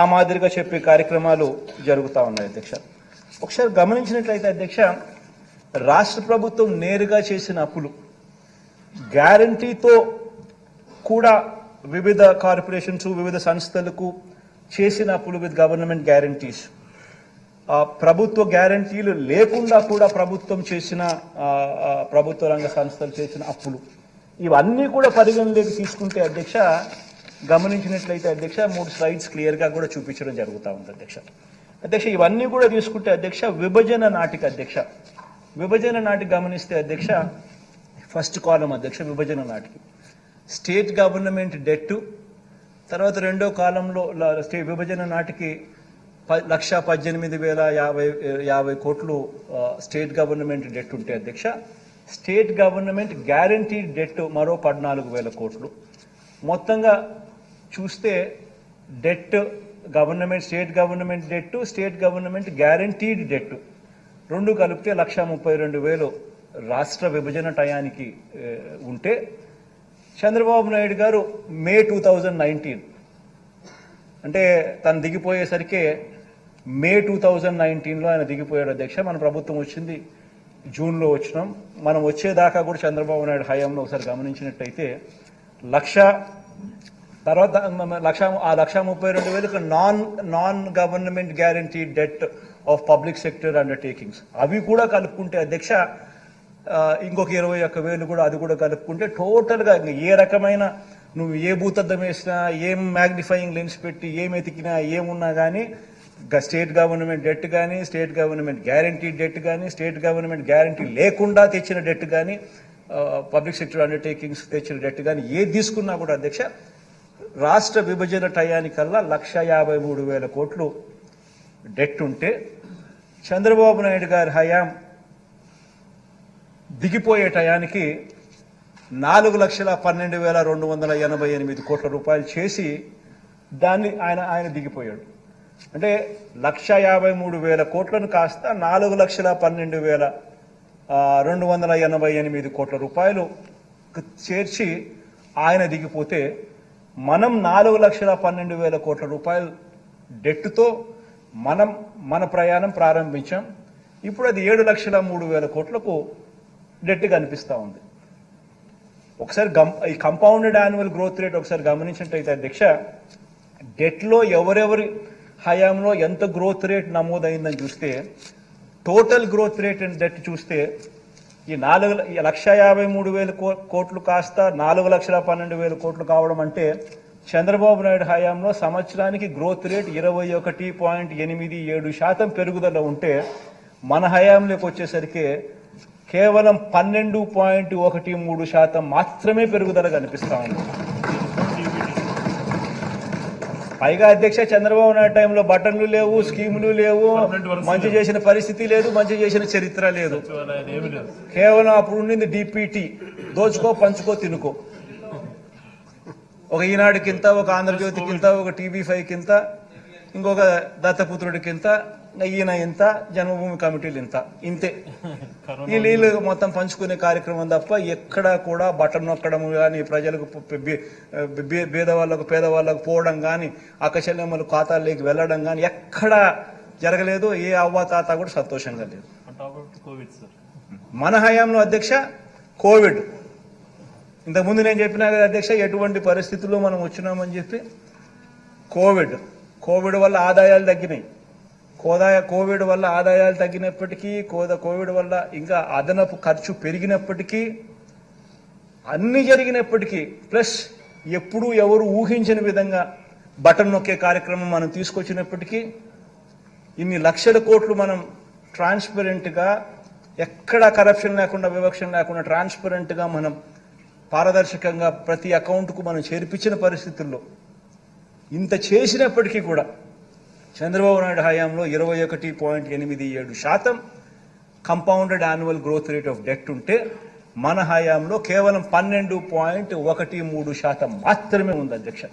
ఆ మాదిరిగా చెప్పే కార్యక్రమాలు జరుగుతూ ఉన్నాయి అధ్యక్ష. ఒకసారి గమనించినట్లయితే అధ్యక్ష రాష్ట్ర ప్రభుత్వం నేరుగా చేసిన అప్పులు గ్యారంటీతో కూడా వివిధ కార్పొరేషన్స్ వివిధ సంస్థలకు చేసిన అప్పులు విత్ గవర్నమెంట్ గ్యారంటీస్. ప్రభుత్వ గ్యారంటీలు లేకుండా కూడా ప్రభుత్వం చేసిన ప్రభుత్వ రంగ సంస్థలు చేసిన అప్పులు. ఇవన్నీ కూడా పరిగణలోకి తీసుకుంటే అధ్యక్ష గమనించినట్లయితే అధ్యక్ష మూడు స్లైడ్స్ క్లియర్గా కూడా చూపించడం జరుగుతూ ఉంది అధ్యక్ష. అధ్యక్ష ఇవన్నీ కూడా తీసుకుంటే అధ్యక్ష విభజన నాటికి అధ్యక్ష. విభజన నాటికి గమనిస్తే అధ్యక్ష ఫస్ట్ కాలం అధ్యక్ష విభజన నాటికి. స్టేట్ గవర్నమెంట్ డెట్ తర్వాత రెండో కాలంలో స్టేట్ విభజన నాటికి ప- లక్ష పద్దెనిమిది వేల యాభై యాభై కోట్లు స్టేట్ గవర్నమెంట్ డెట్ ఉంటే అధ్యక్ష. స్టేట్ గవర్నమెంట్ గ్యారంటీ డెట్ మరో పద్నాలుగు వేల కోట్లు. మొత్తంగా చూస్తే debt government state government debt state government guaranteed debt. రెండు కలిపితే లక్ష ముప్పై రెండు వేలు రాష్ట్ర విభజన టయానికి ఉంటే చంద్రబాబు నాయుడు గారు మే టూ థౌజండ్ నైన్టీన్. అంటే తను దిగిపోయేసరికి మే టూ థౌజండ్ నైన్టీన్లో ఆయన దిగిపోయాడు అధ్యక్ష. మన ప్రభుత్వం వచ్చింది జూన్లో వచ్చినాం. మనం వచ్చేదాకా కూడా చంద్రబాబు నాయుడు హయాంలో ఒకసారి గమనించినట్టయితే లక్ష తర్వాత లక్ష ఆ లక్ష ముప్పై రెండు వేలకు non non government guarantee debt of public sector undertakings అవి కూడా కలుపుకుంటే అధ్యక్ష ఇంకొక ఇరవై ఒక్క వేలు కూడా అది కూడా కలుపుకుంటే టోటల్గా ఇంక ఏ రకమైన నువ్వు ఏ భూతద్దం వేసినా ఏం మ్యాగ్నిఫైయింగ్ లెన్స్ పెట్టి ఏం ఎతికినా ఏమున్నా కానీ స్టేట్ గవర్నమెంట్ డెట్ కానీ స్టేట్ గవర్నమెంట్ గ్యారంటీ డెట్ కానీ స్టేట్ గవర్నమెంట్ గ్యారంటీ లేకుండా తెచ్చిన డెట్ కానీ పబ్లిక్ సెక్టర్ అండర్టేకింగ్స్ తెచ్చిన డెట్ కానీ ఏది తీసుకున్నా కూడా అధ్యక్ష రాష్ట్ర విభజన టయానికల్లా లక్ష యాభై మూడు వేల కోట్లు డెట్ ఉంటే చంద్రబాబు నాయుడు గారి హయాం దిగిపోయే టయానికి నాలుగు లక్షల పన్నెండు వేల రెండు వందల ఎనభై ఎనిమిది కోట్ల రూపాయలు చేసి దాన్ని ఆయన ఆయన దిగిపోయాడు. అంటే లక్ష యాభై మూడు వేల కోట్లను కాస్త నాలుగు లక్షల పన్నెండు వేల రెండు వందల ఎనభై ఎనిమిది కోట్ల రూపాయలు చేర్చి ఆయన దిగిపోతే మనం నాలుగు లక్షల పన్నెండు వేల కోట్ల రూపాయలు డెట్తో మనం మన ప్రయాణం ప్రారంభించాం. ఇప్పుడు అది ఏడు లక్షల మూడు వేల కోట్లకు డెట్ కనిపిస్తూ ఉంది. ఒకసారి గం ఈ కంపౌండెడ్ యాన్యువల్ గ్రోత్ రేట్ ఒకసారి గమనించినట్టయితే అధ్యక్ష డెట్లో ఎవరెవరి హయాంలో ఎంత గ్రోత్ రేట్ నమోదైందని చూస్తే total growth rate and debt చూస్తే ఈ నాలుగు లక్ష యాభై మూడు వేల కో- కోట్లు కాస్త నాలుగు లక్షల పన్నెండు వేల కోట్లు కావడం అంటే చంద్రబాబు నాయుడు హయాంలో సంవత్సరానికి గ్రోత్ రేట్ ఇరవై ఒకటి పాయింట్ ఎనిమిది ఏడు శాతం పెరుగుదల ఉంటే మన హయాంలోకి వచ్చేసరికి కేవలం పన్నెండు పాయింట్ ఒకటి మూడు శాతం మాత్రమే పెరుగుదల కనిపిస్తా ఉంది. పైగా అధ్యక్ష చంద్రబాబు నాయుడు టైంలో బటన్లు లేవు స్కీములు లేవు. మంచి చేసిన పరిస్థితి లేదు మంచి చేసిన చరిత్ర లేదు. కేవలం అప్పుడు ఉండింది డిపిటి. దోచుకో పంచుకో తినుకో. ఒక ఈనాడుకింత ఒక ఆంధ్రజ్యోతికింత ఒక టీవీ ఫైవ్ కింత ఇంకొక దత్తపుత్రుడికింత ఇంకా ఈయన ఇంత జన్మభూమి కమిటీలు ఇంత ఇంతే. ఈ నీళ్ళు మొత్తం పంచుకునే కార్యక్రమం తప్ప ఎక్కడా కూడా బటన్ నొక్కడం కానీ ప్రజలకు పేదవాళ్ళకు పేదవాళ్ళకు పోవడం కానీ అక్కచెల్లెమ్మలు ఖాతాల్లోకి వెళ్ళడం కానీ ఎక్కడా జరగలేదు. ఏ అవ్వ తాత కూడా సంతోషంగా లేదు మన హయాంలో అధ్యక్ష కోవిడ్. ఇంతకుముందు నేను చెప్పినా కదా అధ్యక్ష ఎటువంటి పరిస్థితుల్లో మనం వచ్చినామని చెప్పి కోవిడ్. కోవిడ్ వల్ల ఆదాయాలు తగ్గినాయి. కోదాయ కోవిడ్ వల్ల ఆదాయాలు తగ్గినప్పటికీ కోద కోవిడ్ వల్ల ఇంకా అదనపు ఖర్చు పెరిగినప్పటికీ అన్ని జరిగినప్పటికీ ప్లస్ ఎప్పుడూ ఎవరు ఊహించిన విధంగా బటన్ నొక్కే కార్యక్రమం మనం తీసుకొచ్చినప్పటికీ ఇన్ని లక్షల కోట్లు మనం ట్రాన్స్పరెంట్గా ఎక్కడ కరప్షన్ లేకుండా వివక్షణ లేకుండా ట్రాన్స్పరెంట్గా మనం పారదర్శకంగా ప్రతి అకౌంట్కు మనం చేర్పించిన పరిస్థితుల్లో ఇంత చేసినప్పటికీ కూడా చంద్రబాబు నాయుడు హయాంలో ఇరవై ఒకటి పాయింట్ ఎనిమిది ఏడు శాతం compounded annual growth rate of debt ఉంటే మన హయాంలో కేవలం పన్నెండు పాయింట్ ఒకటి మూడు శాతం మాత్రమే ఉంది అధ్యక్ష.